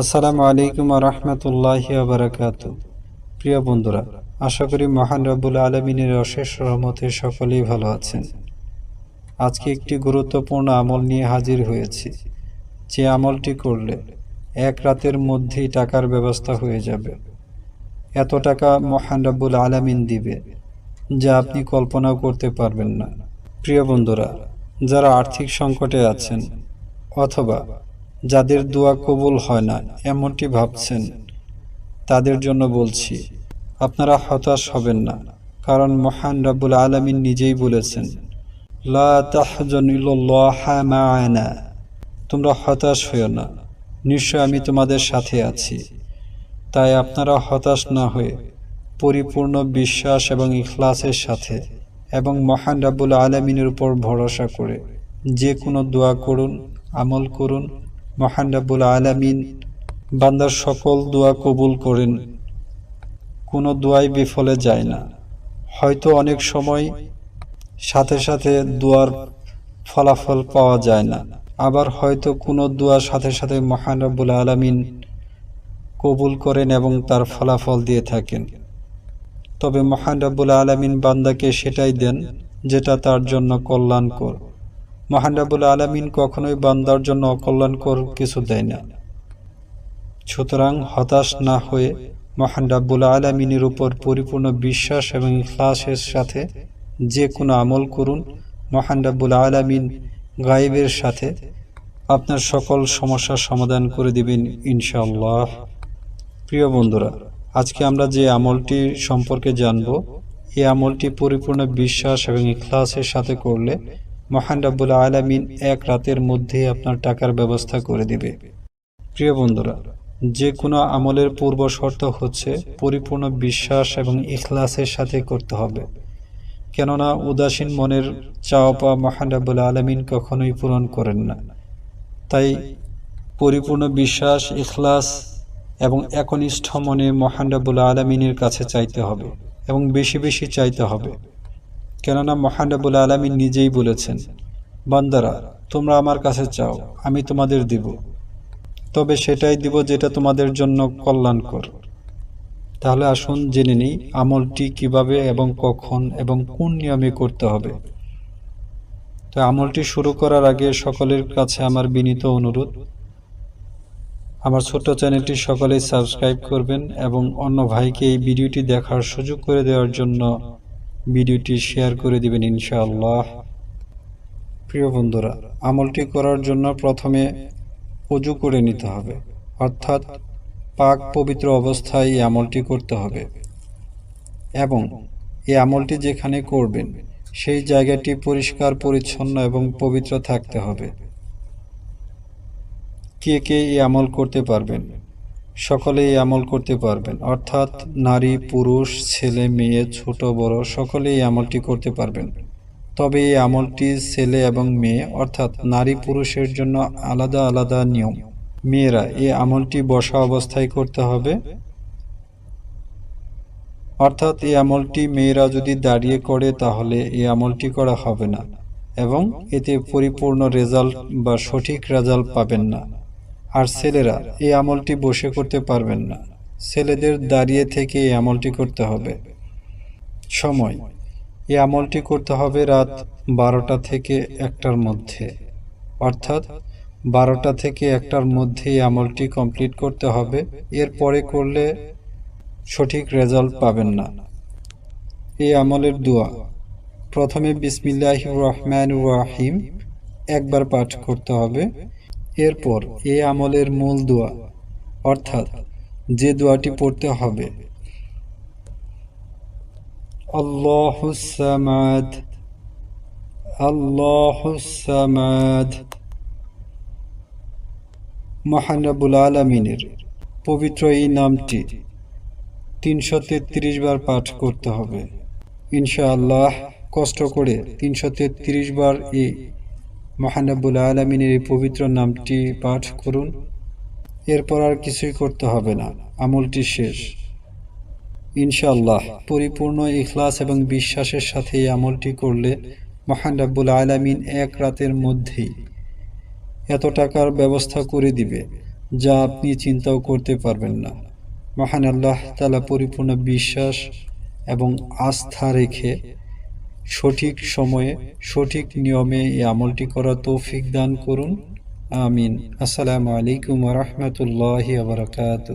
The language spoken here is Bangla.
আসসালামু আলাইকুম রহমতুল্লাহ বারাকাত। প্রিয় বন্ধুরা, আশা করি মহান রব্বুল আলমিনের অশেষ রহমতে সকলেই ভালো আছেন। আজকে একটি গুরুত্বপূর্ণ আমল নিয়ে হাজির হয়েছি। যে আমলটি করলে এক রাতের মধ্যেই টাকার ব্যবস্থা হয়ে যাবে। এত টাকা মহান রব্বুল আলামিন দিবে, যা আপনি কল্পনাও করতে পারবেন না। প্রিয় বন্ধুরা, যারা আর্থিক সংকটে আছেন অথবা যাদের দোয়া কবুল হয় না, এমনটি ভাবছেন। তাদের জন্য বলছি, আপনারা হতাশ হবেন না, কারণ মহান রাব্বুল আলামিন নিজেই বলেছেন, লা তোমরা হতাশ হইও না, নিশ্চয় আমি তোমাদের সাথে আছি। তাই আপনারা হতাশ না হয়ে পরিপূর্ণ বিশ্বাস এবং ইখলাসের সাথে এবং মহান রাব্বুল আলমিনের উপর ভরসা করে যে কোনো দোয়া করুন, আমল করুন মহান আলামিন, বান্দার সকল দোয়া কবুল করেন। কোনো দোয়াই বিফলে যায় না। হয়তো অনেক সময় সাথে সাথে দোয়ার ফলাফল পাওয়া যায় না। আবার হয়তো কোনো দোয়ার সাথে সাথে মহান রাব্বুল আলামিন কবুল করেন এবং তার ফলাফল দিয়ে থাকেন। তবে মহান রাব্বুল আলামিন বান্দাকে সেটাই দেন, যেটা তার জন্য কল্যাণকর। মহান রাব্বুল আলামিন কখনোই বান্দার জন্য অকল্যাণকর কিছু দেয় না। সুতরাং হতাশ না হয়ে মহান রাব্বুল আলমিনের উপর পরিপূর্ণ বিশ্বাস এবং ইখলাসের সাথে যে কোনো আমল করুন। মহান রাব্বুল আলমিন গায়েবের সাথে আপনার সকল সমস্যার সমাধান করে দিবেন ইনশাল্লাহ প্রিয় বন্ধুরা, আজকে আমরা যে আমলটি সম্পর্কে জানব, এই আমলটি পরিপূর্ণ বিশ্বাস এবং ইখলাসের সাথে করলে মহান রাব্বুল আলমিন এক রাতের মধ্যেই আপনার টাকার ব্যবস্থা করে দিবে। প্রিয় বন্ধুরা, যে কোনো আমলের পূর্ব শর্ত হচ্ছে পরিপূর্ণ বিশ্বাস এবং ইখলাসের সাথে করতে হবে। কেননা উদাসীন মনের চাওয়া পাওয়া মহান রাব্বুল আলমিন কখনোই পূরণ করেন না। তাই পরিপূর্ণ বিশ্বাস, ইখলাস এবং একনিষ্ঠ মনে মহান রাব্বুল আলমিনের কাছে চাইতে হবে এবং বেশি বেশি চাইতে হবে। কেননা মহান রাব্বুল আলমিন নিজেই বলেছেন, বান্দারা, তোমরা আমার কাছে চাও, আমি তোমাদের দিব। তবে সেটাই দিব যেটা তোমাদের জন্য কল্যাণকর। তাহলে আসুন জেনে নিই আমলটি কীভাবে এবং কখন এবং কোন নিয়মে করতে হবে। তো আমলটি শুরু করার আগে সকলের কাছে আমার বিনীত অনুরোধ, আমার ছোট্ট চ্যানেলটি সকলেই সাবস্ক্রাইব করবেন এবং অন্য ভাইকে এই ভিডিওটি দেখার সুযোগ করে দেওয়ার জন্য ভিডিওটি শেয়ার করে দিবেন ইনশাআল্লাহ। প্রিয় বন্ধুরা, আমলটি করার জন্য প্রথমে অজু করে নিতে হবে, অর্থাৎ পাক পবিত্র অবস্থায় এই আমলটি করতে হবে এবং এই আমলটি যেখানে করবেন, সেই জায়গাটি পরিষ্কার, পরিচ্ছন্ন এবং পবিত্র থাকতে হবে। কে কে এই আমল করতে পারবেন? সকলে এই আমল করতে পারবেন। অর্থাৎ নারী, পুরুষ, ছেলে, মেয়ে, ছোট, বড়, সকলেই আমলটি করতে পারবেন। তবে এই আমলটি ছেলে এবং মেয়ে, অর্থাৎ নারী পুরুষের জন্য আলাদা আলাদা নিয়ম। মেয়েরা, এই আমলটি বসা অবস্থায় করতে হবে। অর্থাৎ এই আমলটি মেয়েরা যদি দাঁড়িয়ে করে, তাহলে এই আমলটি করা হবে না এবং এতে পরিপূর্ণ রেজাল্ট বা সঠিক রেজাল্ট পাবেন না। আর ছেলেরা এই আমলটি বসে করতে পারবেন না। ছেলেদের দাঁড়িয়ে থেকে এই আমলটি করতে হবে। সময়। এই আমলটি করতে হবে রাত বারোটা থেকে একটার মধ্যে। অর্থাৎ বারোটা থেকে একটার মধ্যে এই আমলটি কমপ্লিট করতে হবে। এরপরে করলে সঠিক রেজাল্ট পাবেন না। এই আমলের দোয়া। প্রথমে বিসমিল্লাহ রহমান রাহিম একবার পাঠ করতে হবে। এরপর এ আমলের মূল দোয়া, অর্থাৎ যে দোয়াটি পড়তে হবে। মহানবুল আলমিনের পবিত্র এই নামটি তিনশো তেত্রিশ বার পাঠ করতে হবে। ইনশাআল্লাহ কষ্ট করে তিনশো তেত্রিশ বার এই মহান রাব্বুল আলমিনের এই পবিত্র নামটি পাঠ করুন। এরপর আর কিছুই করতে হবে না। আমলটি শেষ। ইনশাল্লাহ পরিপূর্ণ ইখলাস এবং বিশ্বাসের সাথে এই আমলটি করলে মহান রাব্বুল আলামিন এক রাতের মধ্যেই এত টাকার ব্যবস্থা করে দিবে যা আপনি চিন্তাও করতে পারবেন না। মহান আল্লাহ তালা পরিপূর্ণ বিশ্বাস এবং আস্থা রেখে সঠিক সময়ে সঠিক নিয়মে এই আমলটি করা তৌফিক দান করুন। আমিন। আসসালামু আলাইকুম রহমতুল্লাহ বারকাত